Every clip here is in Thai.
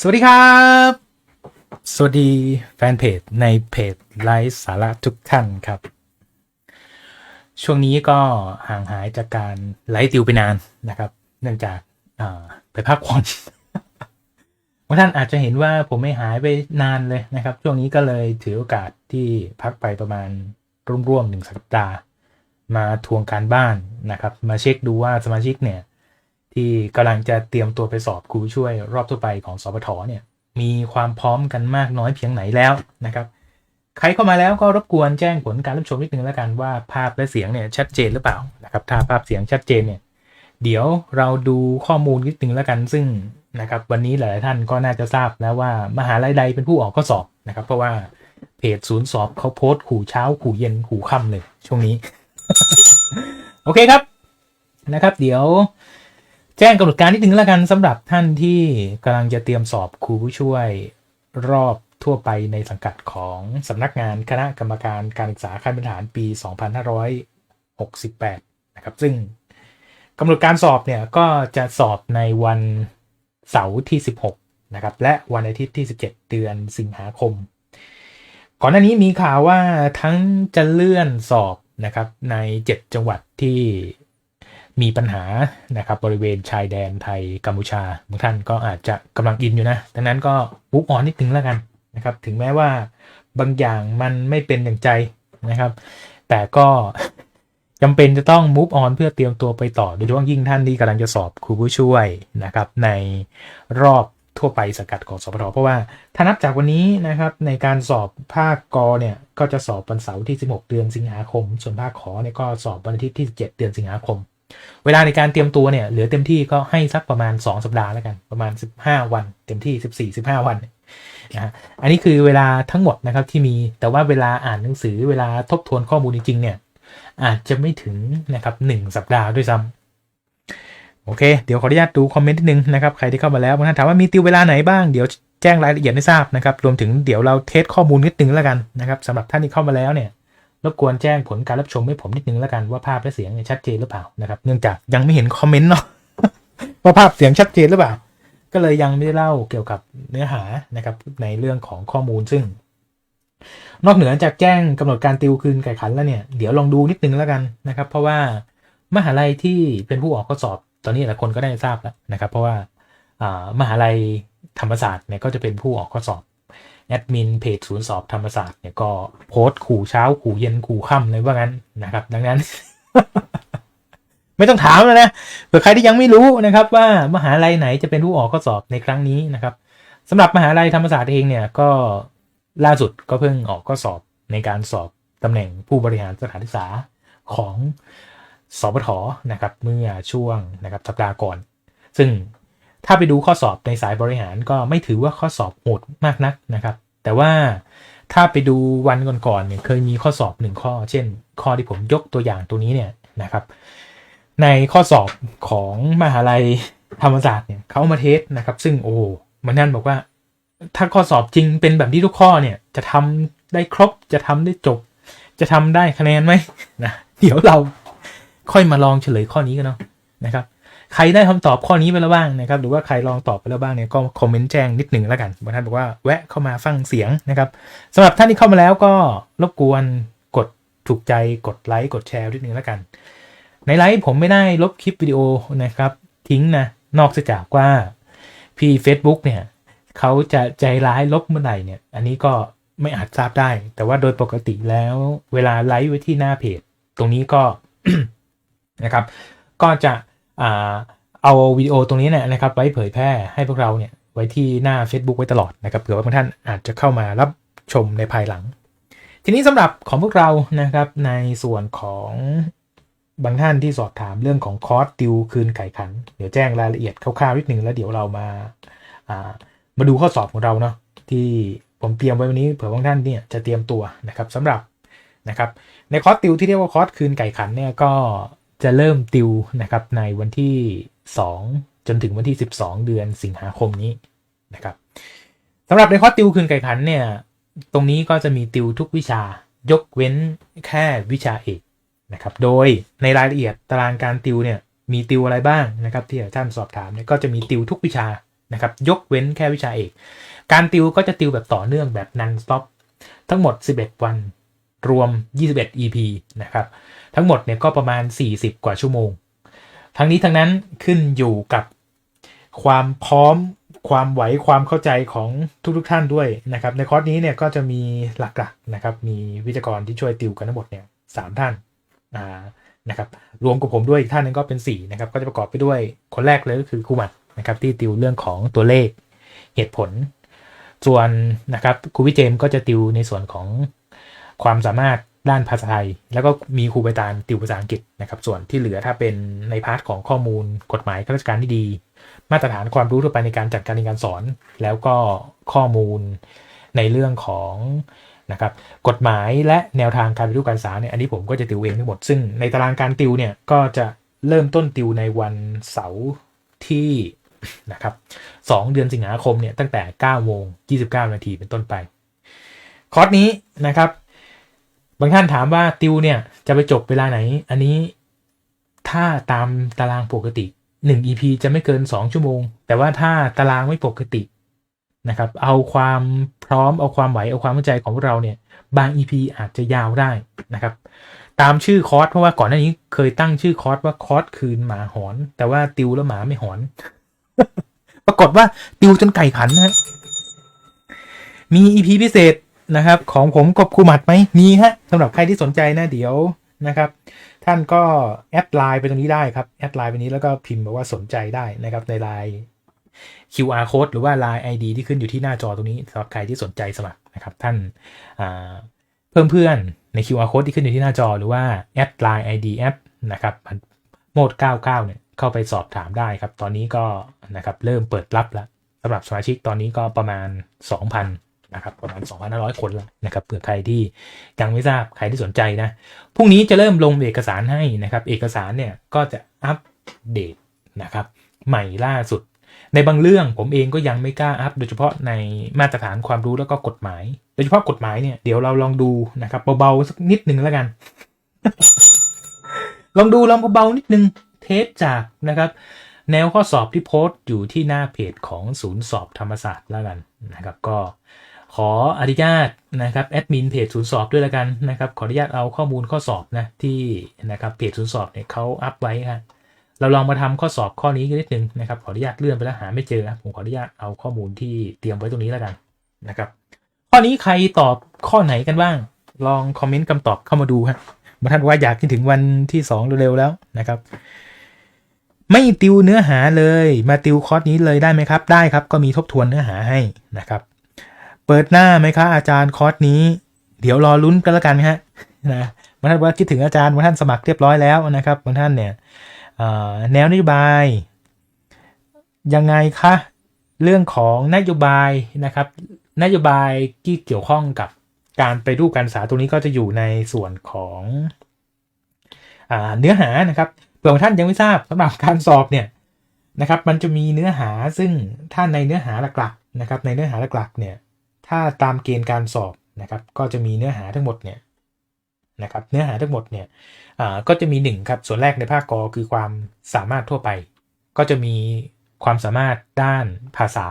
สวัสดีครับ สวัสดีแฟนเพจในเพจไลฟ์สาระทุกท่านครับ ช่วงนี้ก็ห่างหายจากการไลฟ์ติวไปนานนะครับ เนื่องจากไปพักผ่อนบางท่านอาจจะเห็นว่าผมไม่หายไปนานเลยนะครับ ช่วงนี้ก็เลยถือโอกาสที่พักไปประมาณร่วมๆหนึ่งสัปดาห์ มาทวงการบ้านนะครับ มาเช็คดูว่าสมาชิกเนี่ย ที่กำลังจะเตรียมตัวไปสอบครูช่วยรอบทั่วไปของสปทเนี่ยมีความพร้อมกันมากน้อยเพียงไหนแล้วนะครับใครเข้ามาแล้วก็รบกวนแจ้งผลการรับชมนิดนึงแล้วกันว่าภาพและเสียงเนี่ยชัดเจนหรือเปล่านะครับถ้าภาพเสียงชัดเจนเนี่ยเดี๋ยวเราดูข้อมูลนิดนึงแล้วกันซึ่งนะครับวันนี้หลายท่านก็น่าจะทราบแล้วว่ามหาลัยใดเป็นผู้ออกข้อสอบนะครับ เพราะว่าเพจศูนย์สอบเขาโพสต์ขู่เช้าขู่เย็นขู่ค่ำเลยช่วงนี้ โอเคครับนะครับ เดี๋ยว แจ้งกำหนดการนิดนึงแล้วกันสำหรับท่านที่กำลังจะเตรียมสอบครูผู้ช่วยรอบทั่วไปในสังกัดของสำนักงานคณะกรรมการการศึกษาขั้นพื้นฐานปี 2568 นะครับ ซึ่งกำหนดการสอบเนี่ยก็จะสอบในวันเสาร์ที่ 16 นะครับ และวันอาทิตย์ที่ 17 เดือนสิงหาคม ก่อนหน้านี้มีข่าวว่าทั้งจะเลื่อนสอบนะครับใน 7 จังหวัดที่ มีปัญหานะครับบริเวณชายแดนไทยกัมพูชาบางท่านก็อาจจะกำลังอินอยู่นะดังนั้นก็มุกออนนิดนึงแล้วกันนะครับถึงแม้ว่าบางอย่างมันไม่เป็นอย่างใจนะครับ แต่ก็จำเป็นจะต้อง move on เพื่อเตรียมตัวไปต่อโดยเฉพาะยิ่งท่านที่กำลังจะสอบครูผู้ช่วยนะครับในรอบทั่วไปสกัดของสปทเพราะว่าถ้านับจากวันนี้นะครับในการสอบภาคกเนี่ยก็จะสอบวันเสาร์ที่ 16 เดือนสิงหาคม ส่วนภาคขอเนี่ยก็สอบวันอาทิตย์ที่17เดือนสิงหาคม เวลาในการเตรียมตัวเนี่ยเหลือเต็มที่ก็ให้สักประมาณ 2 สัปดาห์แล้วกัน ประมาณ 15 วัน เต็มที่ 14 15 วันนะฮะอันนี้คือเวลาทั้งหมดนะครับที่มีแต่ว่าเวลาอ่านหนังสือเวลาทบทวนข้อมูลจริงๆเนี่ยอาจจะไม่ถึงนะครับ1สัปดาห์ด้วยซ้ำโอเค เดี๋ยวขออนุญาตดูคอมเมนต์นิดนึงนะครับ ใครที่เข้ามาแล้วบางท่านถามว่ามีติวเวลาไหนบ้าง เดี๋ยวแจ้งรายละเอียดให้ทราบนะครับ รวมถึงเดี๋ยวเราเทสข้อมูลนิดนึงแล้วกันนะครับสำหรับท่านที่เข้ามาแล้วเนี่ย รบกวนแจ้งผลการรับชมให้ผมนิดนึงแล้วกันว่าภาพและเสียงเนี่ยชัดเจนหรือเปล่านะครับ เนื่องจากยังไม่เห็นคอมเมนต์เนาะว่าภาพเสียงชัดเจนหรือเปล่า ก็เลยยังไม่ได้เล่าเกี่ยวกับเนื้อหานะครับในเรื่องของข้อมูลซึ่ง นอกเหนือจากแจ้งกำหนดการติวคืนไก่ขันแล้วเนี่ยเดี๋ยวลองดูนิดนึงแล้วกันนะครับ เพราะว่ามหาลัยที่เป็นผู้ออกข้อสอบตอนนี้หลายคนก็ได้ทราบแล้วนะครับ เพราะว่าอ่ามหาลัยธรรมศาสตร์เนี่ยก็จะเป็นผู้ออกข้อสอบ แอดมินเพจศูนย์สอบธรรมศาสตร์เนี่ยก็โพสต์ขู่เช้าขู่เย็นขู่ค่ำเลยว่างั้นนะครับ ดังนั้น ไม่ต้องถามแล้วนะเผื่อใครที่ยังไม่รู้นะครับ ว่ามหาลัยไหนจะเป็นผู้ออกข้อสอบในครั้งนี้นะครับสำหรับมหาลัยธรรมศาสตร์เองเนี่ยก็ล่าสุดก็เพิ่งออกข้อสอบในการสอบตำแหน่งผู้บริหารสถานศึกษาของสปทนะครับ เมื่อช่วงนะครับสัปดาห์ก่อน ซึ่ง ถ้าไปดูข้อสอบในสายบริหารก็ไม่ถือว่าข้อสอบโหดมากนักนะครับ แต่ว่าถ้าไปดูวันก่อนๆเนี่ยเคยมีข้อสอบหนึ่งข้อ เช่น ข้อที่ผมยกตัวอย่างตัวนี้เนี่ยนะครับ ในข้อสอบของมหาลัยธรรมศาสตร์เนี่ยเขามาเทสนะครับ ซึ่งโอ้หมันนั่นบอกว่า ถ้าข้อสอบจริงเป็นแบบที่ทุกข้อเนี่ย จะทำได้ครบจะทำได้จบ จะทำได้คะแนนไหมนะเดี๋ยวเราค่อยมาลองเฉลยข้อนี้กันเนาะนะครับ ใครได้คำตอบข้อนี้ไปแล้วบ้างนะครับหรือว่าใครลองตอบไปแล้วบ้างเนี่ยก็คอมเมนต์แจ้งนิดหนึ่งแล้วกันบางท่านบอกว่าแวะเข้ามาฟังเสียงนะครับสำหรับท่านที่เข้ามาแล้วก็รบกวนกดถูกใจกดไลค์กดแชร์นิดหนึ่งแล้วกัน ในไลฟ์ผมไม่ได้ลบคลิปวิดีโอนะครับทิ้งนะนอกจากว่าพี่ Facebook เนี่ยเขาจะใจร้ายลบเมื่อไหร่เนี่ย อันนี้ก็ไม่อาจทราบได้ แต่ว่าโดยปกติแล้วเวลาไลฟ์ไว้ที่หน้าเพจ ตรงนี้ก็นะครับ ก็จะ เอาวิดีโอตรงนี้เนี่ยนะครับไว้เผยแพร่ให้พวกเราเนี่ยไว้ที่หน้า Facebook ไว้ตลอดนะครับเผื่อว่าบางท่านอาจจะเข้ามารับชมในภายหลัง ทีนี้สำหรับของพวกเรานะครับในส่วนของบางท่านที่สอบถามเรื่องของคอร์สติวคืนไก่ขัน เดี๋ยวแจ้งรายละเอียดคร่าวๆนิดนึงแล้วเดี๋ยวเรามาามาดูข้อสอบของเราเนาะที่ผมเตรียมไว้วันนี้เผื่อบางท่านเนี่ยจะเตรียมตัวนะครับสำหรับนะครับในคอร์สติวที่เรียกว่าคอร์สคืนไก่ขันเนี่ยก็ จะเริ่มติวนะครับในวันที่ 2 จนถึงวันที่ 12 เดือนสิงหาคมนี้นะครับสำหรับในคอร์สติวคืนไก่ขันเนี่ยตรงนี้ก็จะมีติวทุกวิชายกเว้นแค่วิชาเอกนะครับโดยในรายละเอียดตารางการติวเนี่ยมีติวอะไรบ้างนะครับที่ท่านสอบถามเนี่ยก็จะมีติวทุกวิชานะครับยกเว้นแค่วิชาเอก การติวก็จะติวแบบต่อเนื่องแบบ non stop ทั้งหมด 11 วัน รวม 21 EP นะครับ ทั้งหมดเนี่ยก็ประมาณ 40 กว่าชั่วโมง ทั้งนี้ทั้งนั้นขึ้นอยู่กับความพร้อมความไหวความเข้าใจของทุกๆทท่านด้วยนะครับ ในคอร์สนี้เนี่ยก็จะมีหลักๆนะครับ มีวิจกรที่ช่วยติวกันทั้งหมดเนี่ยสามท่านอ่านะครับรวมกับผมด้วยอีกท่านหนึงก็เป็น4นะครับก็จะประกอบไปด้วยคนแรกเลยก็คือครูหมัดนะครับที่ติวเรื่องของตัวเลขเหตุผล ส่วนนะครับครูวิเจมก็จะติวในส่วนของ ความสามารถด้านภาษาไทย แล้วก็มีครูใบตาลติวภาษาอังกฤษนะครับ ส่วนที่เหลือถ้าเป็นในพาร์ทของข้อมูลกฎหมายข้าราชการที่ดี มาตรฐานความรู้ทั่วไปในการจัดการเรียนการสอน แล้วก็ข้อมูลในเรื่องของนะครับกฎหมายและแนวทางการปฏิรูปการศึกษาเนี่ยอันนี้ผมก็จะติวเองทั้งหมด ซึ่งในตารางการติวเนี่ยก็จะเริ่มต้นติวในวันเสาร์ที่นะครับ2เดือนสิงหาคมเนี่ยตั้งแต่9โมง29 นาทีเป็นต้นไป คอร์สนี้นะครับ บางท่านถามว่าติวเนี่ยจะไปจบเวลาไหน อันนี้ถ้าตามตารางปกติ 1 EP จะไม่เกิน 2 ชั่วโมง แต่ว่าถ้าตารางไม่ปกตินะครับ เอาความพร้อมเอาความไหวเอาความเข้าใจของเราเนี่ยบาง EP อาจจะยาวได้นะครับ ตามชื่อคอร์สเพราะว่าก่อนหน้านี้เคยตั้งชื่อคอร์สว่าคอร์สคืนหมาหอน แต่ว่าติวแล้วหมาไม่หอน ปรากฏว่าติวจนไก่ขันนะมี EP พิเศษ นะครับของผมกบคูหมัดไหมมีฮะสำหรับใครที่สนใจนะเดี๋ยวนะครับ ท่านก็แอดไลน์ไปตรงนี้ได้ครับแอดไลน์ไปนี้แล้วก็พิมพ์บอกว่าสนใจได้นะครับในไลน์ QR code หรือว่า Line ID ที่ขึ้นอยู่ที่หน้าจอตรงนี้สำหรับใครที่สนใจสมัครนะครับท่านเพิ่มเพื่อนใน QR code ที่ขึ้นอยู่ที่หน้าจอหรือว่าแอด Line ID แอดนะครับโหมด 99 เนี่ยเข้าไปสอบถามได้ครับ ตอนนี้ก็นะครับเริ่มเปิดรับแล้วสำหรับสมาชิกตอนนี้ก็ประมาณ 2,000 นะครับประมาณ 2,500 คนแล้วนะครับเผื่อใครที่ยังไม่ทราบใครที่สนใจนะพรุ่งนี้จะเริ่มลงเอกสารให้นะครับ เอกสารเนี่ยก็จะอัปเดตนะครับใหม่ล่าสุด ในบางเรื่องผมเองก็ยังไม่กล้าอัพ โดยเฉพาะในมาตรฐานความรู้แล้วก็กฎหมาย โดยเฉพาะกฎหมายเนี่ยเดี๋ยวเราลองดูนะครับเบาๆสักนิดหนึ่งแล้วกัน ลองดูลองเบาๆนิดนึงเทปจากนะครับแนวข้อสอบที่โพสต์อยู่ที่หน้าเพจของศูนย์สอบธรรมศาสตร์แล้วกันนะครับ ก็ ขออนุญาตนะครับแอดมินเพจศูนย์สอบด้วยแล้วกันนะครับขออนุญาตเอาข้อมูลข้อสอบนะที่นะครับเพจศูนย์สอบเนี่ยเขาอัพไว้ครับเราลองมาทำข้อสอบข้อนี้กันนิดนึงนะครับขออนุญาตเลื่อนไปแล้วหาไม่เจอนะผมขออนุญาตเอาข้อมูลที่เตรียมไว้ตรงนี้แล้วกันนะครับข้อนี้ใครตอบข้อไหนกันบ้าง ลองคอมเมนต์คำตอบเข้ามาดูครับมาท่านว่าอยากถึงวันที่สองเร็วๆแล้วนะครับ ไม่ติวเนื้อหาเลย มาติวคอร์สนี้เลยได้ไหมครับ ได้ครับก็มีทบทวนเนื้อหาให้นะครับ เปิดหน้าไหมคะอาจารย์คอร์สนี้ เดี๋ยวรอลุ้นกันแล้วกันฮะนะบางท่านว่าคิดถึงอาจารย์บางท่านสมัครเรียบร้อยแล้วนะครับบางท่านเนี่ยแนวนโยบาย ยังไงคะเรื่องของนโยบายนะครับนโยบายที่เกี่ยวข้องกับการไปรูปการศึกษาตรงนี้ก็จะอยู่ในส่วนของอเนื้อหานะครับเผื่อบางท่านยังไม่ทราบสำหรับการสอบเนี่ยนะครับมันจะมีเนื้อหาซึ่งถ้าในเนื้อหาหลักๆนะครับในเนื้อหาหลักๆเนี่ย ถ้าตามเกณฑ์การสอบนะครับ ก็จะมีเนื้อหาทั้งหมดเนี่ยนะครับ เนื้อหาทั้งหมดเนี่ยก็จะมี1ครับ ส่วนแรกในภาคกอคือความสามารถทั่วไป ก็จะมีความสามารถด้านภาษา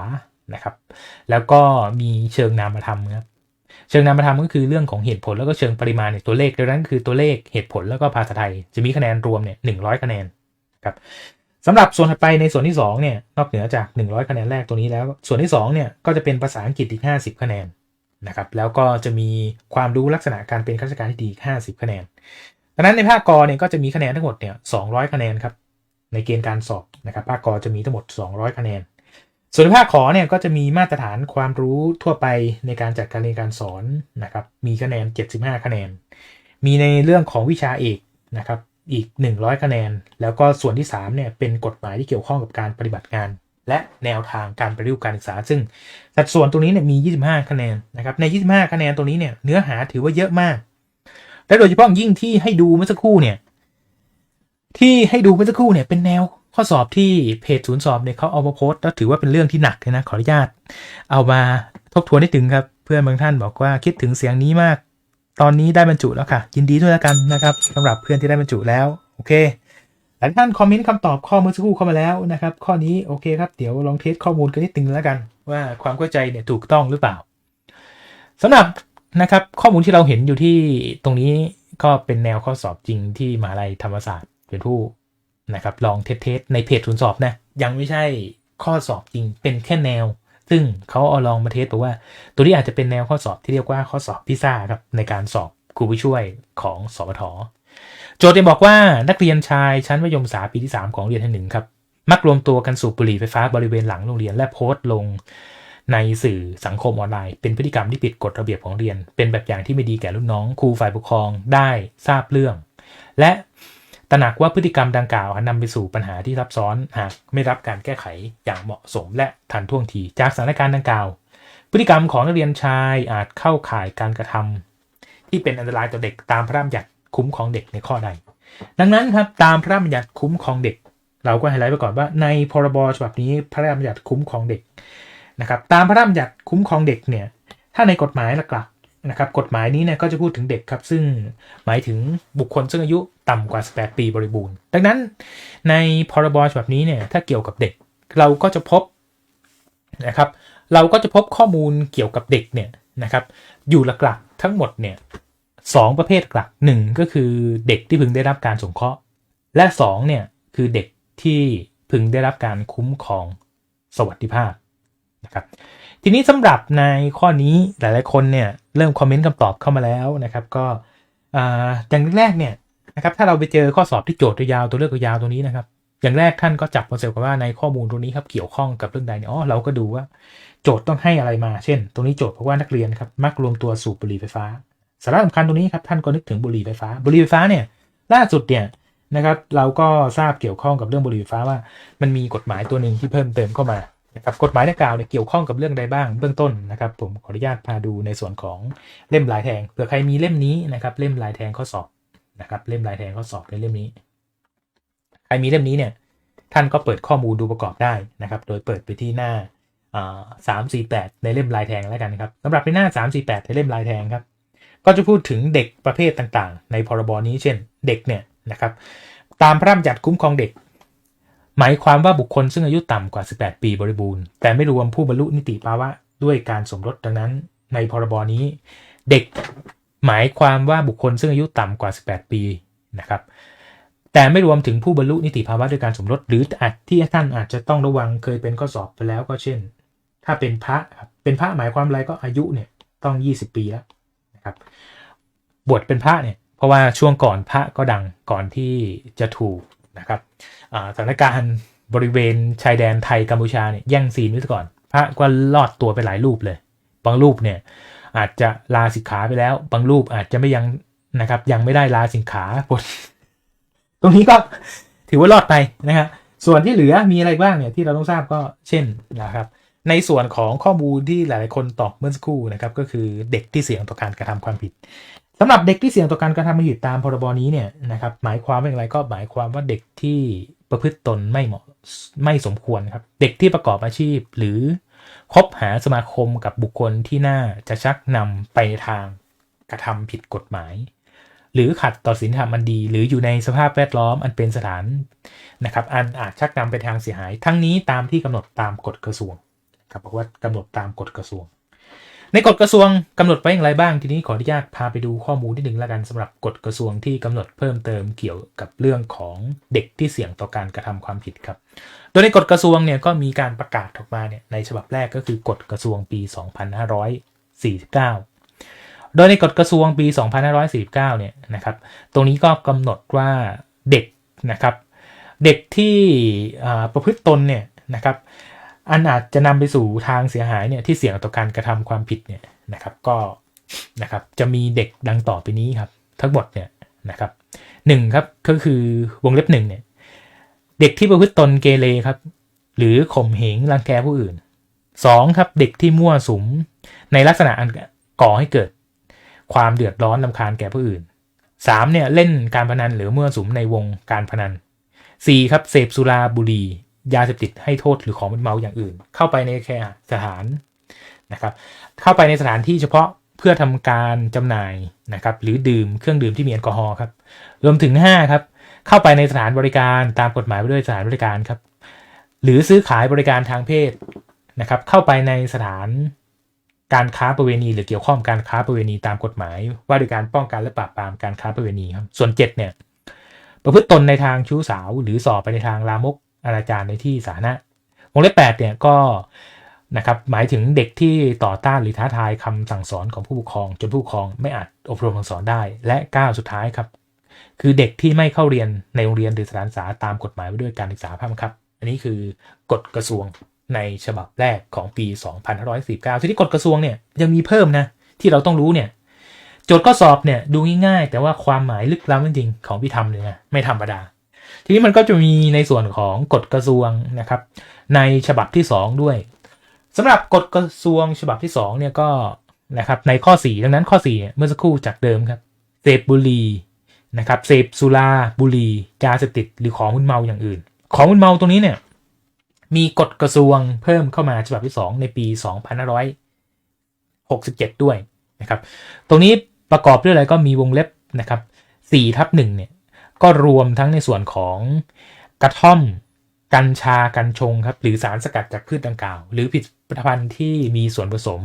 นะครับ แล้วก็มีเชิงนามธรรมครับเชิงนามธรรมก็คือเรื่องของเหตุผลแล้วก็เชิงปริมาณเนี่ยตัวเลขดังนั้นคือตัวเลขเหตุผลแล้วก็ภาษาไทย จะมีคะแนนรวมเนี่ยหนึ่งร้อยคะแนนครับ สำหรับส่วนถัดไปในส่วนที่ 2 เนี่ย นอกเหนือจาก 100 คะแนนแรกตัวนี้แล้ว ส่วนที่ 2 เนี่ย ก็จะเป็นภาษาอังกฤษอีก 50 คะแนนนะครับแล้วก็จะมีความรู้ลักษณะการเป็นข้าราชการที่ดี50 คะแนนดังนั้นในภาคกเนี่ยก็จะมีคะแนนทั้งหมดเนี่ย200 คะแนนครับในเกณฑ์การสอบนะครับภาคกจะมีทั้งหมด 200 คะแนน ส่วนภาคขอเนี่ยก็จะมีมาตรฐานความรู้ทั่วไปในการจัดการเรียนการสอนนะครับมีคะแนน 75 คะแนน มีในเรื่องของวิชาเอกนะครับ อีก 100 คะแนน แล้วก็ส่วนที่3เนี่ยเป็นกฎหมายที่เกี่ยวข้องกับการปฏิบัติงาน และแนวทางการปฏิรูปการศึกษา ซึ่งสัดส่วนตรงนี้เนี่ยมี 25 คะแนนนะครับใน 25 คะแนนตรงนี้เนี่ยเนื้อหาถือว่าเยอะมาก และโดยเฉพาะยิ่งที่ให้ดูเมื่อสักครู่เนี่ยที่ให้ดูเมื่อสักครู่เนี่ยเป็นแนวข้อสอบที่เพจศูนย์สอบเนี่ยเขาเอามาโพสต์แล้วถือว่าเป็นเรื่องที่หนักเลยนะขออนุญาต เอามาทบทวนให้ถึงครับ เพื่อนบางท่านบอกว่าคิดถึงเสียงนี้มาก ตอนนี้ได้บรรจุแล้วค่ะ ยินดีด้วยแล้วกันนะครับสำหรับเพื่อนที่ได้บรรจุแล้วโอเคหลายท่านคอมเมนต์คำตอบข้อเมื่อสักครู่เข้ามาแล้วนะครับ ข้อนี้โอเคครับเดี๋ยวลองเทสข้อมูลกันนิดนึงแล้วกัน ว่าความเข้าใจเนี่ยถูกต้องหรือเปล่าสำหรับนะครับข้อมูลที่เราเห็นอยู่ที่ตรงนี้ก็เป็นแนวข้อสอบจริงที่มหาลัยธรรมศาสตร์เป็นผู้นะครับลองเทสๆในเพจทุนสอบนะยังไม่ใช่ข้อสอบจริงเป็นแค่แนว ซึ่งเขาเอาลองมาเทสบอกว่า ตัวนี้อาจจะเป็นแนวข้อสอบที่เรียกว่าข้อสอบพิซซ่าครับในการสอบครูผู้ช่วยของสปทโจทย์เนี่ยบอกว่านักเรียนชายชั้นมัธยมศึกษาปีที่ 3 ของเรียนแห่งหนึ่งครับมักรวมตัวกันสูบบุหรี่ไฟฟ้าบริเวณหลังโรงเรียนและโพสต์ลงในสื่อสังคมออนไลน์ เป็นพฤติกรรมที่ผิดกฎระเบียบของเรียน เป็นแบบอย่างที่ไม่ดีแก่รุ่นน้องครูฝ่ายปกครองได้ทราบเรื่อง และ ตระหนักว่าพฤติกรรมดังกล่าวอาจนำไปสู่ปัญหาที่ซับซ้อนหากไม่รับการแก้ไขอย่างเหมาะสมและทันท่วงทีจากสถานการณ์ดังกล่าว พฤติกรรมของนักเรียนชายอาจเข้าข่ายการกระทำที่เป็นอันตรายต่อเด็กตามพระราชบัญญัติคุ้มครองเด็กในข้อใด ดังนั้นครับตามพระราชบัญญัติคุ้มครองเด็ก เราก็ไฮไลท์ไปก่อนว่า ในพรบฉบับนี้พระราชบัญญัติคุ้มครองเด็กนะครับตามพระราชบัญญัติคุ้มครองเด็กเนี่ยถ้าในกฎหมายหลัก นะครับกฎหมายนี้เนี่ยก็จะพูดถึงเด็กครับ ซึ่งหมายถึงบุคคลซึ่งอายุต่ำกว่า 18 ปีบริบูรณ์ ดังนั้นในพรบฉบับนี้เนี่ยถ้าเกี่ยวกับเด็กเราก็จะพบนะครับเราก็จะพบข้อมูลเกี่ยวกับเด็กเนี่ยนะครับอยู่หลักๆทั้งหมดเนี่ยสองประเภทหลักหนึ่งก็คือเด็กที่พึงได้รับการสงเคราะห์ และสองเนี่ยคือเด็กที่พึงได้รับการคุ้มครองสวัสดิภาพ นะครับทีนี้สำหรับในข้อนี้หลายๆคนเนี่ยเริ่มคอมเมนต์คำตอบเข้ามาแล้วนะครับ ก็อย่างแรกเนี่ยนะครับถ้าเราไปเจอข้อสอบที่โจทย์ยาวตัวเลือกยาวตัวนี้นะครับ อย่างแรกท่านก็จับคอนเซปต์ว่าในข้อมูลตรงนี้ครับเกี่ยวข้องกับเรื่องใดเนี่ยอ๋อเราก็ดูว่าโจทย์ต้องให้อะไรมา เช่น ตรงนี้โจทย์เพราะว่านักเรียนครับมักรวมตัวสูบบุหรี่ไฟฟ้าสาระสำคัญตรงนี้ครับท่านก็นึกถึงบุหรี่ไฟฟ้า บุหรี่ไฟฟ้าเนี่ยล่าสุดเนี่ยนะครับเราก็ทราบเกี่ยวข้องกับเรื่องบุหรี่ไฟฟ้าว่า มันมีกฎหมายตัวหนึ่งที่เพิ่มเติมเข้ามา นะครับกฎหมายดังกล่าวเนี่ยเกี่ยวข้องกับเรื่องใดบ้างเบื้องต้นนะครับ ผมขออนุญาตพาดูในส่วนของเล่มลายแทงเผื่อใครมีเล่มนี้นะครับ เล่มลายแทงข้อสอบนะครับ เล่มลายแทงข้อสอบในเล่มนี้ ใครมีเล่มนี้เนี่ย ท่านก็เปิดข้อมูลดูประกอบได้นะครับ โดยเปิดไปที่หน้าสามสี่แปดในเล่มลายแทงแล้วกันครับสำหรับในหน้าสามสี่แปดในเล่มลายแทงครับ ก็จะพูดถึงเด็กประเภทต่างๆ ในพรบนี้เช่น เด็กเนี่ยนะครับ ตามพระราชบัญญัติคุ้มครองเด็ก หมายความว่าบุคคลซึ่งอายุต่ำกว่า 18 ปีบริบูรณ์ แต่ไม่รวมผู้บรรลุนิติภาวะด้วยการสมรสดังนั้น ในพรบนี้ เด็กหมายความว่าบุคคลซึ่งอายุต่ำกว่า 18 ปีนะครับแต่ไม่รวมถึงผู้บรรลุนิติภาวะด้วยการสมรสหรืออาจที่ท่านอาจจะต้องระวังเคยเป็นข้อสอบไปแล้วก็เช่น ถ้าเป็นพระครับเป็นพระหมายความอะไรก็อายุเนี่ยต้อง 20 ปีแล้วนะครับบวชเป็นพระเนี่ยเพราะว่าช่วงก่อนพระก็ดังก่อนที่จะถูก นะครับสถานการณ์บริเวณชายแดนไทยกัมพูชาเนี่ยแย่งซีนไว้ก่อน พระก็ลอดตัวไปหลายรูปเลย บางรูปเนี่ยอาจจะลาสิกขาไปแล้ว บางรูปอาจจะไม่ยังนะครับ ยังไม่ได้ลาสิกขาบทตรงนี้ก็ถือว่ารอดไปนะครับส่วนที่เหลือมีอะไรบ้างเนี่ยที่เราต้องทราบก็เช่นนะครับในส่วนของข้อมูลที่หลายๆคนตอบเมื่อสักครู่นะครับก็คือเด็กที่เสี่ยงต่อการกระทำความผิด สำหรับเด็กที่เสี่ยงต่อการกระทำผิดตามพรบนี้เนี่ยนะครับหมายความว่าอย่างไรก็หมายความว่าเด็กที่ประพฤติตนไม่เหมาะไม่สมควรครับ เด็กที่ประกอบอาชีพ หรือคบหาสมาคมกับบุคคลที่น่าจะชักนำไปทางกระทำผิดกฎหมาย หรือขัดต่อศีลธรรมอันดี หรืออยู่ในสภาพแวดล้อมอันเป็นสถานนะครับอันอาจชักนำไปทางเสียหาย ทั้งนี้ตามที่กำหนดตามกฎกระทรวงครับบอกว่ากำหนดตามกฎกระทรวง ในกฎกระทรวงกำหนดไว้อย่างไรบ้างทีนี้ขออนุญาตพาไปดูข้อมูลที่หนึ่งล้วกันสำหรับกฎกระทรวงที่กำหนดเพิ่มเติมเกี่ยวกับเรื่องของเด็กที่เสี่ยงต่อการกระทำความผิดครับ โดยในกฎกระทรวงเนี่ยก็มีการประกาศออกมาเนี่ยในฉบับแรกก็คือกฎกระทรวงปี 2549 โดยในกฎกระทรวงปี 2549 เนี่ยนะครับตรงนี้ก็กำหนดว่าเด็กนะครับเด็กที่ประพฤติตนเนี่ยนะครับ อันอาจจะนำไปสู่ทางเสียหายเนี่ยที่เสี่ยงต่อการกระทำความผิดเนี่ยนะครับก็นะครับจะมีเด็กดังต่อไปนี้ครับ ทั้งหมดเนี่ยนะครับหนึ่งครับก็คือวงเล็บหนึ่งเนี่ยเด็กที่ประพฤติตนเกเรครับ หรือข่มเหงรังแกผู้อื่น 2. ครับเด็กที่มั่วสุมในลักษณะอันก่อให้เกิด ความเดือดร้อนลำคาญแก่ผู้อื่น 3. เนี่ยเล่นการพนันหรือมั่วสุมในวงการพนัน 4. ครับเสพสุราบุหรี่ ยาเสพติดให้โทษหรือของมึนเมาอย่างอื่น เข้าไปในแค่สถานนะครับ เข้าไปในสถานที่เฉพาะเพื่อทำการจำหน่ายนะครับหรือดื่มเครื่องดื่มที่มีแอลกอฮอล์ครับรวมถึง5ครับเข้าไปในสถานบริการตามกฎหมายว่าด้วยสถานบริการครับ หรือซื้อขายบริการทางเพศนะครับ เข้าไปในสถานการค้าประเวณี หรือเกี่ยวข้องกับการค้าประเวณีตามกฎหมาย ว่าด้วยการป้องกันและปราบปรามการค้าประเวณีครับส่วน7เนี่ยประพฤติตนในทางชู้สาว หรือสอบไปในทางลามก อนาจารในที่สาธารณะวงเล็บ8เนี่ยก็นะครับหมายถึงเด็กที่ต่อต้านหรือท้าทายคำสั่งสอนของผู้ปกครอง จนผู้ปกครองไม่อาจอบรมสั่งสอนได้ และ 9 สุดท้ายครับ คือเด็กที่ไม่เข้าเรียนในโรงเรียนหรือสถานศึกษาตามกฎหมายว่าด้วยการศึกษาภาคบังคับ อันนี้คือกฎกระทรวงในฉบับแรกของปี 2549ทีนี้กฎกระทรวงเนี่ยยังมีเพิ่มนะที่เราต้องรู้เนี่ยโจทย์ข้อสอบเนี่ยดูง่ายๆ แต่ว่าความหมายลึกล้ำจริงๆของพี่ทำเนี่ยนะไม่ธรรมดา ทีนี้มันก็จะมีในส่วนของกฎกระทรวงนะครับ ในฉบับที่ 2 ด้วยสำหรับกฎกระทรวงฉบับที่2เนี่ยก็นะครับในข้อ 4 ดังนั้นข้อสี่เมื่อสักครู่จากเดิมครับเสพบุหรี่นะครับเสพสุราบุหรี่ยาเสพติดหรือของมึนเมาอย่างอื่น ของมึนเมาตรงนี้เนี่ยมีกฎกระทรวงเพิ่มเข้ามาฉบับที่ 2 ในปี 2567 ด้วยนะครับ ตรงนี้ประกอบด้วยอะไรก็มีวงเล็บนะครับ4ทับ1เนี่ย ก็รวมทั้งในส่วนของกระท่อม กัญชากัญชงครับหรือสารสกัดจากพืชดังกล่าว หรือผลิตภัณฑ์ที่มีส่วนผสม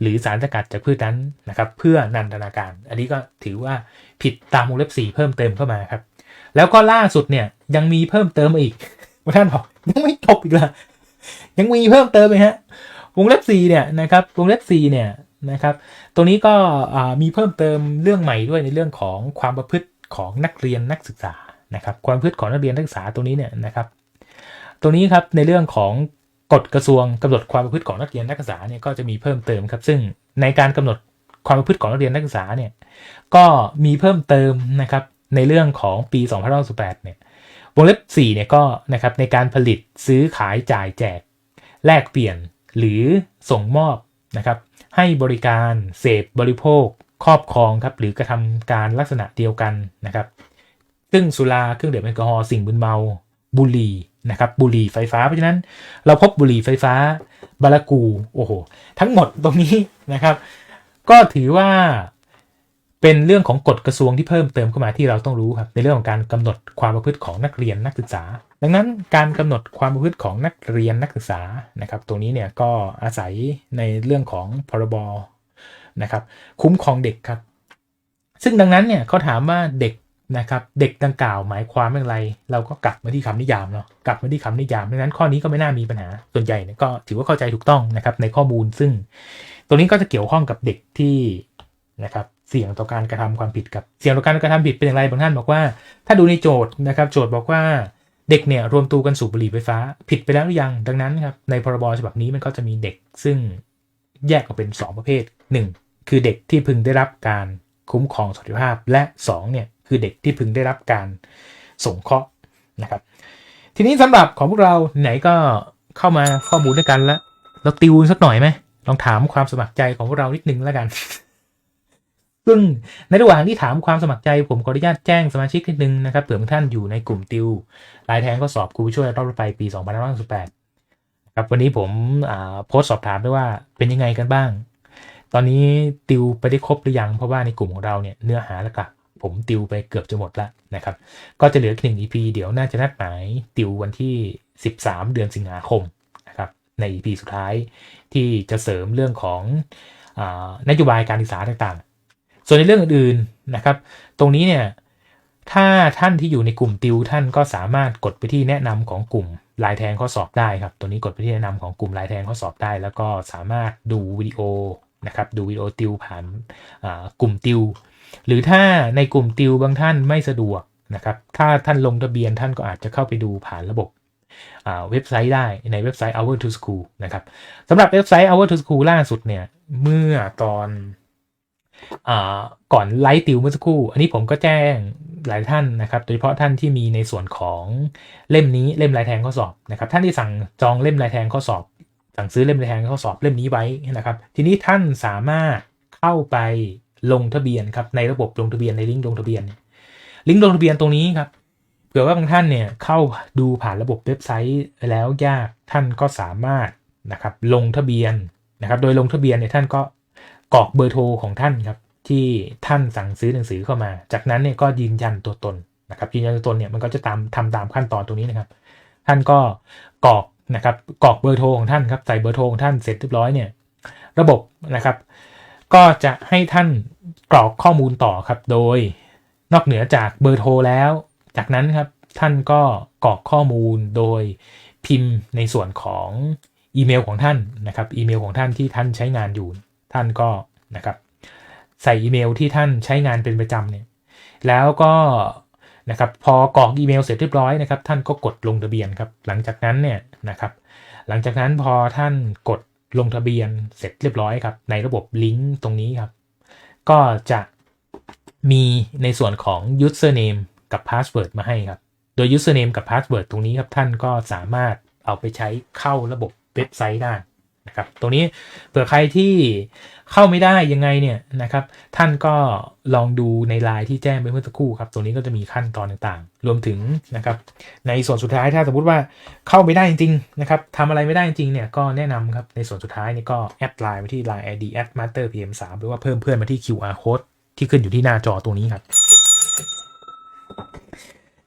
หรือสารสกัดจากพืชนั้นนะครับ เพื่อนันทนาการ อันนี้ก็ถือว่าผิดตามวงเล็บ4เพิ่มเติมเข้ามาครับ แล้วก็ล่าสุดเนี่ยยังมีเพิ่มเติมอีกท่านบอกยังไม่จบอีกละยังมีเพิ่มเติมไหมฮะวงเล็บ4เนี่ยนะครับวงเล็บ4เนี่ยนะครับ ตรงนี้ก็มีเพิ่มเติมเรื่องใหม่ด้วยในเรื่องของความประพฤติ ของนักเรียนนักศึกษานะครับความพฤติของนักเรียนนักศึกษาตรงนี้เนี่ยนะครับตรงนี้ครับในเรื่องของกฎกระทรวงกำหนดความประพฤติของนักเรียนนักศึกษาเนี่ยก็จะมีเพิ่มเติมครับ ซึ่งในการกำหนดความประพฤติของนักเรียนนักศึกษาเนี่ยก็มีเพิ่มเติมนะครับในเรื่องของปี2568เนี่ยวงเล็บ4เนี่ยก็นะครับในการผลิตซื้อขายจ่ายแจก แลกเปลี่ยนหรือส่งมอบนะครับให้บริการเสพบริโภค ครอบครองครับหรือกระทำการลักษณะเดียวกันนะครับ ซึ่งสุราเครื่องดื่มแอลกอฮอล์สิ่งมึนเมาบุหรี่นะครับบุหรี่ไฟฟ้าเพราะฉะนั้นเราพบบุหรี่ไฟฟ้าบาลากูโอ้โหทั้งหมดตรงนี้นะครับ ก็ถือว่าเป็นเรื่องของกฎกระทรวงที่เพิ่มเติมเข้ามาที่เราต้องรู้ครับในเรื่องของการกำหนดความประพฤติของนักเรียนนักศึกษา ดังนั้นการกำหนดความประพฤติของนักเรียนนักศึกษานะครับ ตรงนี้เนี่ยก็อาศัยในเรื่องของพรบ นะครับคุ้มครองเด็กครับ ซึ่งดังนั้นเนี่ยเขาถามว่าเด็กนะครับเด็กดังกล่าวหมายความอย่างไร เราก็กลับมาที่คำนิยามเนาะกลับมาที่คำนิยามดังนั้นข้อนี้ก็ไม่น่ามีปัญหาส่วนใหญ่เนี่ยก็ถือว่าเข้าใจถูกต้องนะครับในข้อมูลซึ่ง ตรงนี้ก็จะเกี่ยวข้องกับเด็กที่นะครับเสี่ยงต่อการกระทำความผิดกับเสี่ยงต่อการกระทำผิดเป็นอย่างไรบางท่านบอกว่า ถ้าดูในโจทย์นะครับ โจทย์บอกว่าเด็กเนี่ยรวมตัวกันสูบบุหรี่ไฟฟ้าผิดไปแล้วหรือยัง ดังนั้นครับในพรบฉบับนี้มันก็จะมีเด็กซึ่งแยกออกเป็น 2 ประเภท 1 คือเด็กที่พึงได้รับการคุ้มครองสวัสดิภาพ และ2เนี่ยคือเด็กที่พึงได้รับการสงเคราะห์นะครับ ทีนี้สำหรับของพวกเราไหนก็เข้ามาข้อมูลด้วยกันแล้วเราติวสักหน่อยไหมลองถามความสมัครใจของพวกเรานิดนึงแล้วกัน ซึ่งในระหว่างที่ถามความสมัครใจ ผมขออนุญาตแจ้งสมาชิกนิดนึงนะครับเผื่อท่านอยู่ในกลุ่มติวลายแทงก็สอบครูช่วยรอบไปปี2568ครับวันนี้ผมโพสต์สอบถามด้วยว่าเป็นยังไงกันบ้าง ตอนนี้ติวไปได้ครบหรือยัง เพราะว่าในกลุ่มของเราเนี่ยเนื้อหาหลักผมติวไปเกือบจะหมดแล้วนะครับ ก็จะเหลือหนึ่ง EP เดี๋ยวน่าจะนัดหมายติววันที่ 13 เดือนสิงหาคมนะครับใน EP สุดท้ายที่จะเสริมเรื่องของอนโยบายการศึกษาต่างๆ ส่วนในเรื่องอื่นๆนะครับ ตรงนี้เนี่ยถ้าท่านที่อยู่ในกลุ่มติวท่านก็สามารถกดไปที่แนะนำของกลุ่มลายแทงข้อสอบได้ครับ ตัวนี้กดไปที่แนะนำของกลุ่มลายแทงข้อสอบได้ แล้วก็สามารถดูวิดีโอ นะครับดูวิดีโอติวผ่านกลุ่มติว หรือถ้าในกลุ่มติวบางท่านไม่สะดวกนะครับถ้าท่านลงทะเบียนท่านก็อาจจะเข้าไปดูผ่านระบบเว็บไซต์ได้ในเว็บไซต์ Hour to School นะครับสำหรับเว็บไซต์ Hour to School ล่าสุดเนี่ยเมื่อตอนก่อนไลฟ์ติวเมื่อสักครู่ อันนี้ผมก็แจ้งหลายท่านนะครับ โดยเฉพาะท่านที่มีในส่วนของเล่มนี้เล่มลายแทงข้อสอบนะครับ ท่านที่สั่งจองเล่มลายแทงข้อสอบ สั่งซื้อเล่มแทงข้อสอบเล่มนี้ไว้นะครับ ทีนี้ท่านสามารถเข้าไปลงทะเบียนครับในระบบลงทะเบียนในลิงก์ลงทะเบียน ลิงก์ลงทะเบียนตรงนี้ครับเผื่อว่าบางท่านเนี่ยเข้าดูผ่านระบบเว็บไซต์แล้วยากท่านก็สามารถนะครับลงทะเบียนนะครับ โดยลงทะเบียนเนี่ยท่านก็กรอกเบอร์โทรของท่านครับที่ท่านสั่งซื้อหนังสือเข้ามา จากนั้นเนี่ยก็ยืนยันตัวตนนะครับยืนยันตัวตนเนี่ยมันก็จะตามทำตามขั้นตอนตรงนี้นะครับ ท่านก็กรอก นะครับกรอกเบอร์โทรของท่านครับใส่เบอร์โทรของท่านเสร็จเรียบร้อยเนี่ยระบบนะครับ ก็จะให้ท่านกรอกข้อมูลต่อครับ โดยนอกเหนือจากเบอร์โทรแล้ว จากนั้นครับท่านก็กรอกข้อมูลโดยพิมพ์ในส่วนของอีเมลของท่านนะครับอีเมลของท่านที่ท่านใช้งานอยู่ท่านก็นะครับ ใส่อีเมลที่ท่านใช้งานเป็นประจำเนี่ยแล้วก็ นะครับพอกรอกอีเมลเสร็จเรียบร้อยนะครับท่านก็กดลงทะเบียนครับหลังจากนั้นเนี่ยนะครับหลังจากนั้นพอท่านกดลงทะเบียนเสร็จเรียบร้อยครับในระบบลิงก์ตรงนี้ครับก็จะมีในส่วนของ username กับ password มาให้ครับ โดย username กับ password ตรงนี้ครับท่านก็สามารถเอาไปใช้เข้าระบบเว็บไซต์ได้ นะครับตรงนี้เผื่อใครที่เข้าไม่ได้ยังไงเนี่ยนะครับท่านก็ลองดูในไลน์ที่แจ้งไปเมื่อสักครู่ครับตรงนี้ก็จะมีขั้นตอนต่างๆ รวมถึงนะครับในส่วนสุดท้ายถ้าสมมติว่าเข้าไม่ได้จริงๆนะครับทำอะไรไม่ได้จริงๆเนี่ยก็แนะนำครับในส่วนสุดท้ายนี่ก็แอดไลน์ไปที่ line id at master pm 3หรือว่าเพิ่มเพื่อนมาที่ qr code ที่ขึ้นอยู่ที่หน้าจอตรงนี้ครับ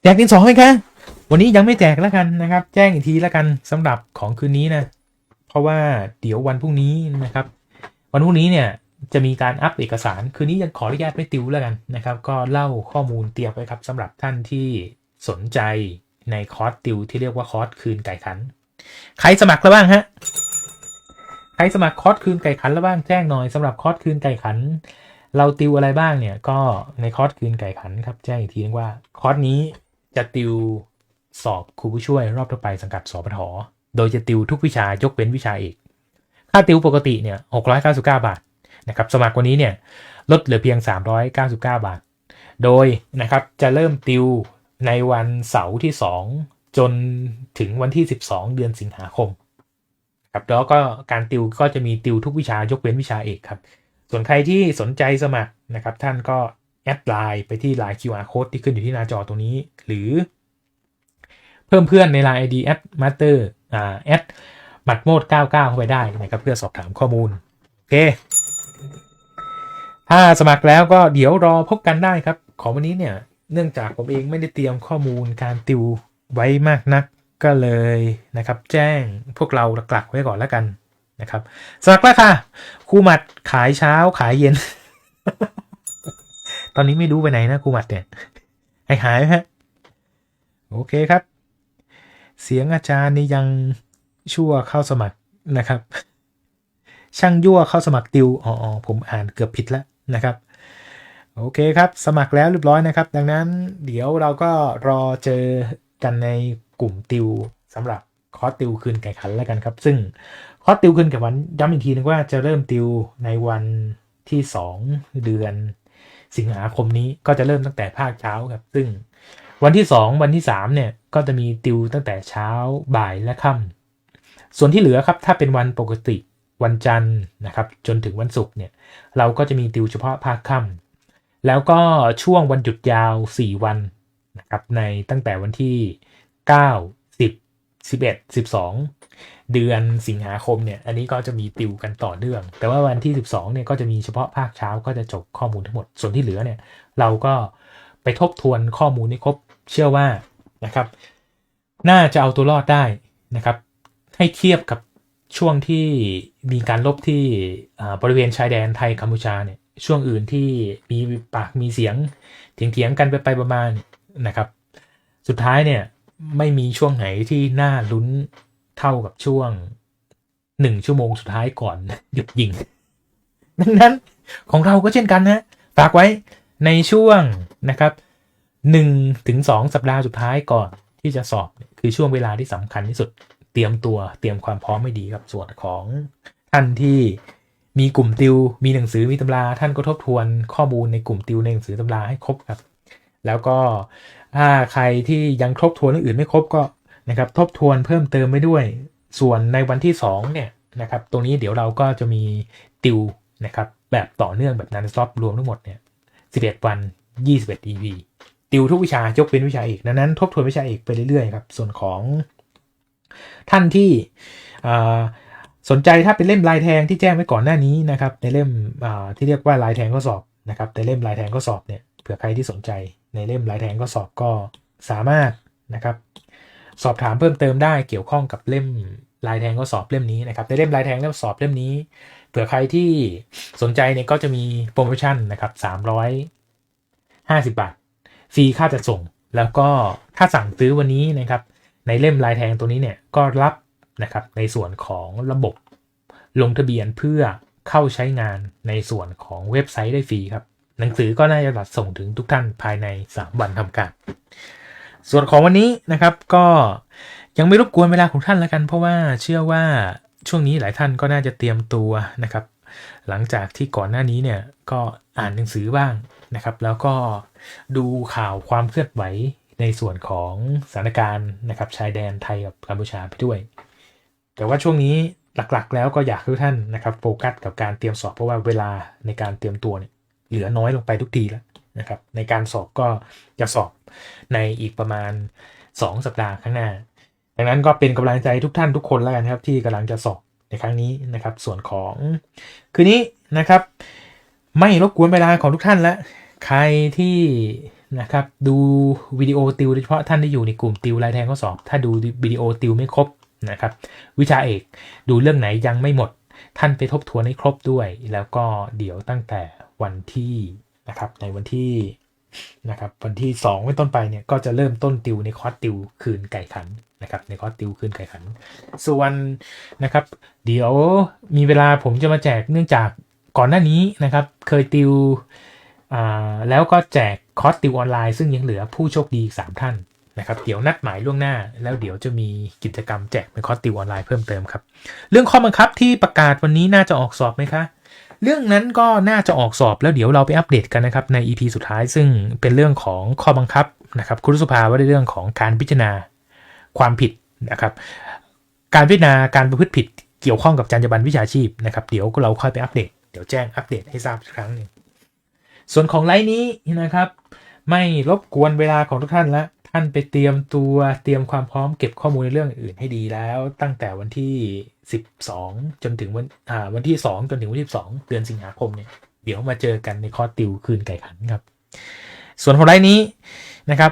แจกดินสอไหมคะวันนี้ยังไม่แจกแล้วกันนะครับ แจ้งอีกทีแล้วกันสำหรับของคืนนี้นะ ราะว่าเดี๋ยววันพรุ่งนี้นะครับ วันพรุ่งนี้เนี่ยจะมีการอัปเอกสาร คืนนี้ยังขออนุญาตไม่ติวแล้วกันนะครับ ก็เล่าข้อมูลเตรียมไว้ครับสำหรับท่านที่สนใจในคอร์สติวที่เรียกว่าคอร์สคืนไก่ขัน ใครสมัครแล้วบ้างฮะ ใครสมัครคอร์สคืนไก่ขันแล้วบ้างแจ้งหน่อยสำหรับคอร์สคืนไก่ขัน เราติวอะไรบ้างเนี่ยก็ในคอร์สคืนไก่ขันครับแจ้งอีกทีนึงว่าคอร์สนี้จะติวสอบครูผู้ช่วยรอบต่อไปสังกัดสปท โดยจะติวทุกวิชายกเว้นวิชาเอกค่าติวปกติเนี่ย699 บาทนะครับสมัครวันนี้เนี่ยลดเหลือเพียง 399 บาท โดยนะครับจะเริ่มติวในวันเสาร์ที่ 2 จนถึงวันที่ 12 เดือนสิงหาคมครับแล้วก็การติวก็จะมีติวทุกวิชายกเว้นวิชาเอกครับ ส่วนใครที่สนใจสมัครนะครับท่านก็แอดไลน์ไปที่ไลน์ QR code ที่ขึ้นอยู่ที่หน้าจอตรงนี้ หรือเพิ่มเพื่อนใน Line ID แอดมาสเตอร์ แอดบัตโมด 99 เข้าไปได้นะครับเพื่อสอบถามข้อมูล โอเค ถ้าสมัครแล้วก็เดี๋ยวรอพบกันได้ครับ ของวันนี้เนี่ย เนื่องจากผมเองไม่ได้เตรียมข้อมูลการติวไว้มากนักก็เลยนะครับ แจ้งพวกเราหลักๆไว้ก่อนแล้วกันนะครับสมัครแล้วค่ะครูหมัดขายเช้าขายเย็น ตอนนี้ไม่รู้ไปไหนนะครูหมัดเนี่ยหายหายไหมฮะโอเคครับ เสียงอาจารย์นี่ยังชั่วเข้าสมัครนะครับ ช่างยั่วเข้าสมัครติวอ๋อผมอ่านเกือบผิดแล้วนะครับโอเคครับ สมัครแล้วเรียบร้อยนะครับ ดังนั้นเดี๋ยวเราก็รอเจอกันในกลุ่มติวสำหรับคอร์สติวคืนไก่ขันแล้วกันครับ ซึ่งคอร์สติวคืนไก่ขันย้ำอีกทีนึงว่าจะเริ่มติวในวันที่ 2 เดือน สิงหาคมนี้ก็จะเริ่มตั้งแต่ภาคเช้าครับ ซึ่ง วันที่ 2 วันที่3เนี่ยก็จะมีติวตั้งแต่เช้าบ่ายและค่ำส่วนที่เหลือครับถ้าเป็นวันปกติวันจันทร์นะครับจนถึงวันศุกร์เนี่ยเราก็จะมีติวเฉพาะภาคค่ำแล้วก็ช่วงวันหยุดยาว 4 วันนะครับในตั้งแต่วันที่ 9 10 11 12 เดือนสิงหาคมเนี่ยอันนี้ก็จะมีติวกันต่อเนื่อง แต่ว่าวันที่ 12เนี่ยก็จะมีเฉพาะภาคเช้าก็จะจบข้อมูลทั้งหมด ส่วนที่เหลือเนี่ยเราก็ไปทบทวนข้อมูลให้ครบ เชื่อว่านะครับ น่าจะเอาตัวรอดได้นะครับ ให้เทียบกับช่วงที่มีการลบที่บริเวณชายแดนไทยกัมพูชาเนี่ยช่วงอื่นที่มีปากมีเสียงเถียงๆกันไปไปประมาณนะครับ สุดท้ายเนี่ยไม่มีช่วงไหนที่น่าลุ้นเท่ากับช่วงหนึ่งชั่วโมงสุดท้ายก่อนหยุดยิง ดังนั้นของเราก็เช่นกันนะฝากไว้ในช่วงนะครับ หนึ่งถึงสองสัปดาห์สุดท้ายก่อนที่จะสอบคือช่วงเวลาที่สำคัญที่สุด เตรียมตัวเตรียมความพร้อมไม่ดีครับส่วนของท่านที่มีกลุ่มติว มีหนังสือมีตำรา ท่านก็ทบทวนข้อมูลในกลุ่มติวในหนังสือตำราให้ครบครับ แล้วก็ถ้าใครที่ยังทบทวนเรื่องอื่นไม่ครบก็นะครับทบทวนเพิ่มเติมไปด้วย ส่วนในวันที่2เนี่ยนะครับตรงนี้เดี๋ยวเราก็จะมีติวนะครับแบบต่อเนื่องแบบนันซอฟรวมทั้งหมดเนี่ย11 วัน 21 EV ติวทุกวิชายกเป็นวิชาเอกดังนั้น ทบทวนวิชาเอกไปเรื่อยๆครับส่วนของ ท่านที่สนใจถ้าเป็นเล่มลายแทงที่แจ้งไว้ก่อนหน้านี้นะครับ ในเล่มที่เรียกว่าลายแทงข้อสอบนะครับในเล่มลายแทงข้อสอบเนี่ยเผื่อใครที่สนใจในเล่มลายแทงก็สอบก็สามารถนะครับสอบถามเพิ่มเติมได้เกี่ยวข้องกับเล่มลายแทงก็สอบเล่มนี้นะครับในเล่มลายแทงเล่มสอบเล่มนี้ เผื่อใครที่สนใจเนี่ยก็จะมีโปรโมชั่นนะครับ350 บาท ฟรีค่าจัดส่ง แล้วก็ถ้าสั่งซื้อวันนี้นะครับ ในเล่มลายแทงตัวนี้เนี่ยก็รับนะครับในส่วนของระบบลงทะเบียนเพื่อเข้าใช้งานในส่วนของเว็บไซต์ได้ฟรีครับ หนังสือก็น่าจะจัดส่งถึงทุกท่านภายใน 3 วันทำการ ส่วนของวันนี้นะครับก็ยังไม่รบกวนเวลาของท่านแล้วกัน เพราะว่าเชื่อว่าช่วงนี้หลายท่านก็น่าจะเตรียมตัวนะครับ หลังจากที่ก่อนหน้านี้เนี่ยก็อ่านหนังสือบ้าง นะครับ แล้วก็ดูข่าวความเคลื่อนไหวในส่วนของสถานการณ์นะครับชายแดนไทยกับกัมพูชาไปด้วย แต่ว่าช่วงนี้หลักๆ แล้วก็อยากให้ทุกท่านนะครับโฟกัสกับการเตรียมสอบเพราะว่าเวลาในการเตรียมตัวเนี่ยเหลือน้อยลงไปทุกทีแล้วนะครับ ในการสอบก็จะสอบในอีกประมาณ 2 สัปดาห์ข้างหน้า ดังนั้นก็เป็นกำลังใจทุกท่านทุกคนแล้วกันครับที่กำลังจะสอบในครั้งนี้นะครับ ส่วนของคืนนี้นะครับ ไม่รบกวนเวลาของทุกท่านแล้ว ใครที่นะครับดูวิดีโอติวโดยเฉพาะท่านที่อยู่ในกลุ่มติวรายแทงข้อสอบถ้าดูวิดีโอติวไม่ครบนะครับ วิชาเอกดูเรื่องไหนยังไม่หมด ท่านไปทบทวนให้ครบด้วย แล้วก็เดี๋ยวตั้งแต่วันที่นะครับในวันที่นะครับวันที่2เป็นต้นไปเนี่ยก็จะเริ่มต้นติวในคอร์สติวคืนไก่ขันนะครับในคอร์สติวคืนไก่ขัน ส่วนนะครับ เดี๋ยวมีเวลาผมจะมาแจกเนื่องจากก่อนหน้านี้นะครับ เคยติว แล้วก็แจกคอร์สติวออนไลน์ซึ่งยังเหลือผู้โชคดีอีกสามท่านนะครับเดี๋ยวนัดหมายล่วงหน้า แล้วเดี๋ยวจะมีกิจกรรมแจกเป็นคอร์สติวออนไลน์เพิ่มเติมครับ เรื่องข้อบังคับที่ประกาศวันนี้น่าจะออกสอบไหมคะ เรื่องนั้นก็น่าจะออกสอบแล้วเดี๋ยวเราไปอัปเดตกันนะครับใน EP สุดท้ายซึ่งเป็นเรื่องของข้อบังคับนะครับคุณสุภาว่าในเรื่องของการพิจารณาความผิดนะครับ การพิจารณาการประพฤติผิดเกี่ยวข้องกับจรรยาบรรณวิชาชีพนะครับเดี๋ยวเราค่อยไปอัปเดตเดี๋ยวแจ้งอัปเดตให้ทราบอีกครั้งหนึ่ง ส่วนของไลน์นี้นะครับ ไม่รบกวนเวลาของทุกท่านละท่านไปเตรียมตัวเตรียมความพร้อมเก็บข้อมูลในเรื่องอื่นให้ดีแล้ว ตั้งแต่วันที่ 12 จนถึงวันอ่าวันที่ 2 จนถึงวันที่ 2 เดือนสิงหาคมเนี่ยเดี๋ยวมาเจอกันในคอร์สติวคืนไก่ขันครับ ส่วนของไลน์นี้นะครับ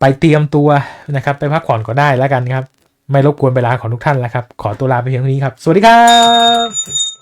ไปเตรียมตัวนะครับ ไปพักผ่อนก็ได้แล้วกันครับ ไม่รบกวนเวลาของทุกท่านแล้วครับ ขอตัวลาไปเพียงเท่านี้ครับ สวัสดีครับ